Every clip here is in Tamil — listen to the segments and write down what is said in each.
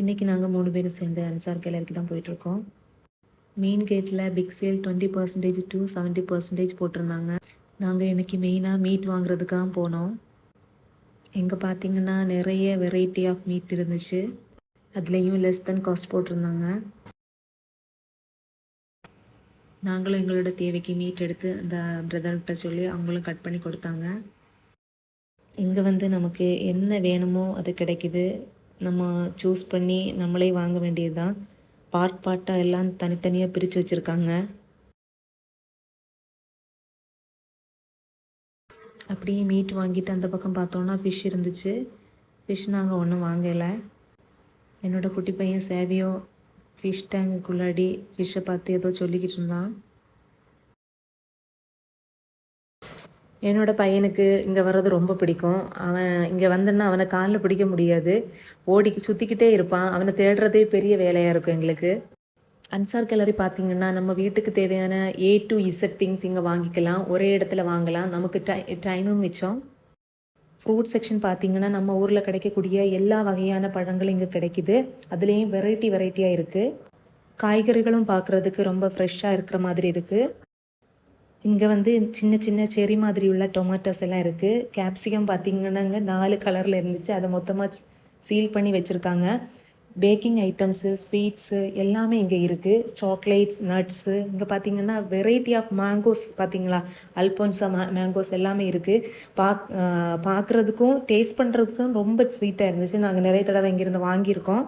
இன்றைக்கி நாங்கள் மூணு பேரும் சேர்ந்து அன்சார் கேலரிக்கு தான் போயிட்டுருக்கோம். மெயின் கேட்டில் big sale twenty percentage to seventy percentage போட்டிருந்தாங்க. நாங்கள் இன்றைக்கி மெயினாக மீட் வாங்குறதுக்காக போனோம். எங்கே பார்த்தீங்கன்னா நிறைய வெரைட்டி ஆஃப் மீட் இருந்துச்சு. அதுலேயும் லெஸ் தென் காஸ்ட் போட்டிருந்தாங்க. நாங்களும் எங்களோட தேவைக்கு மீட் எடுத்து அந்த பிரதர்கிட்ட சொல்லி அவங்களும் கட் பண்ணி கொடுத்தாங்க. இங்கே வந்து நமக்கு என்ன வேணுமோ அது கிடைக்குது. நம்ம சூஸ் பண்ணி நம்மளே வாங்க வேண்டியது தான் பார்ட் பார்ட்டாக எல்லாம் தனித்தனியாக பிரித்து வச்சுருக்காங்க. அப்படியே மீட் வாங்கிட்டு அந்த பக்கம் பார்த்தோன்னா ஃபிஷ் இருந்துச்சு. ஃபிஷ் நாங்கள் ஒன்றும் வாங்கலை. என்னோட குட்டி பையன் சேவியோ ஃபிஷ் டேங்குக்குள்ளாடி ஃபிஷ்ஷை பார்த்து ஏதோ சொல்லிக்கிட்டு இருந்தான். என்னோட பையனுக்கு இங்கே வர்றது ரொம்ப பிடிக்கும். அவன் இங்கே வந்தன்னா அவனை காலில் பிடிக்க முடியாது. ஓடி சுற்றிக்கிட்டே இருப்பான். அவனை தேடுறதே பெரிய வேலையாக இருக்கும் எங்களுக்கு. அன்சார் கேலரி பார்த்தீங்கன்னா நம்ம வீட்டுக்கு தேவையான ஏ டு இசட் திங்ஸ் இங்கே வாங்கிக்கலாம். ஒரே இடத்துல வாங்கலாம். நமக்கு டை டைமும் மிச்சம். ஃப்ரூட் செக்ஷன் பார்த்தீங்கன்னா நம்ம ஊரில் கிடைக்கக்கூடிய எல்லா வகையான பழங்களும் இங்கே கிடைக்குது. அதுலேயும் வெரைட்டி வெரைட்டியாக இருக்குது காய்கறிகளும் பார்க்குறதுக்கு ரொம்ப ஃப்ரெஷ்ஷாக இருக்கிற மாதிரி இருக்குது இங்கே வந்து சின்ன சின்ன செரி மாதிரி உள்ள டொமேட்டோஸ் எல்லாம் இருக்குது கேப்சிகம் பார்த்தீங்கன்னா நாலு கலரில் இருந்துச்சு. அதை மொத்தமாக சீல் பண்ணி வச்சுருக்காங்க. பேக்கிங் ஐட்டம்ஸு ஸ்வீட்ஸு எல்லாமே இங்கே இருக்குது சாக்லேட்ஸ் நட்ஸு இங்கே பார்த்தீங்கன்னா வெரைட்டி ஆஃப் மேங்கோஸ் பார்த்தீங்களா அல்போன்சா மே மேங்கோஸ் எல்லாமே இருக்குது பாக் பார்க்குறதுக்கும் டேஸ்ட் பண்ணுறதுக்கும் ரொம்ப ஸ்வீட்டாக இருந்துச்சு. நாங்கள் நிறைய தடவை இங்கேருந்து வாங்கியிருக்கோம்.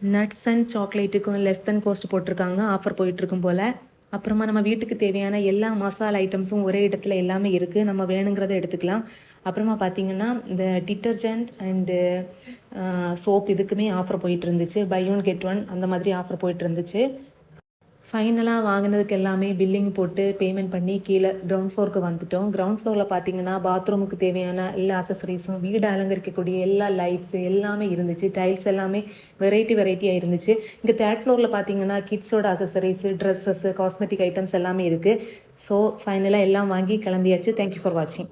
நட்ஸ் அண்ட் சாக்லேட்டுக்கும் லெஸ் தென் காஸ்ட் போட்டிருக்காங்க. ஆஃபர் போயிட்டுருக்கும் போல். அப்புறமா நம்ம வீட்டுக்கு தேவையான எல்லா மசாலா ஐட்டம்ஸும் ஒரே இடத்துல எல்லாமே இருக்குது நம்ம வேணுங்கிறத எடுத்துக்கலாம். அப்புறமா பார்த்தீங்கன்னா இந்த டிட்டர்ஜென்ட் அண்டு சோப் இதுக்குமே ஆஃபர் போயிட்டு இருந்துச்சு. பை ஒன் கெட் ஒன் அந்த மாதிரி ஆஃபர் போயிட்டு இருந்துச்சு. ஃபைனலாக வாங்கினதுக்கு எல்லாமே பில்லிங் போட்டு பேமெண்ட் பண்ணி கீழே கிரவுண்ட் ஃப்ளோருக்கு வந்துட்டோம். கிரவுண்ட் ஃப்ளோரில் பார்த்தீங்கன்னா பாத்ரூமுக்கு தேவையான எல்லா அசசரிஸும் வீடு அலங்கரிக்கக்கூடிய எல்லா லைட்ஸு எல்லாமே இருந்துச்சு. டைல்ஸ் எல்லாமே வெரைட்டி வெரைட்டியாக இருந்துச்சு. இங்கே தேர்ட் ஃப்ளோரில் பார்த்தீங்கன்னா கிட்ஸோட அசசரிஸு ட்ரெஸ்ஸஸ்ஸு காஸ்மெட்டிக் ஐட்டம்ஸ் எல்லாமே இருக்குது ஸோ ஃபைனலாக எல்லாம் வாங்கி கிளம்பியாச்சு. தேங்க்யூ ஃபார் வாட்சிங்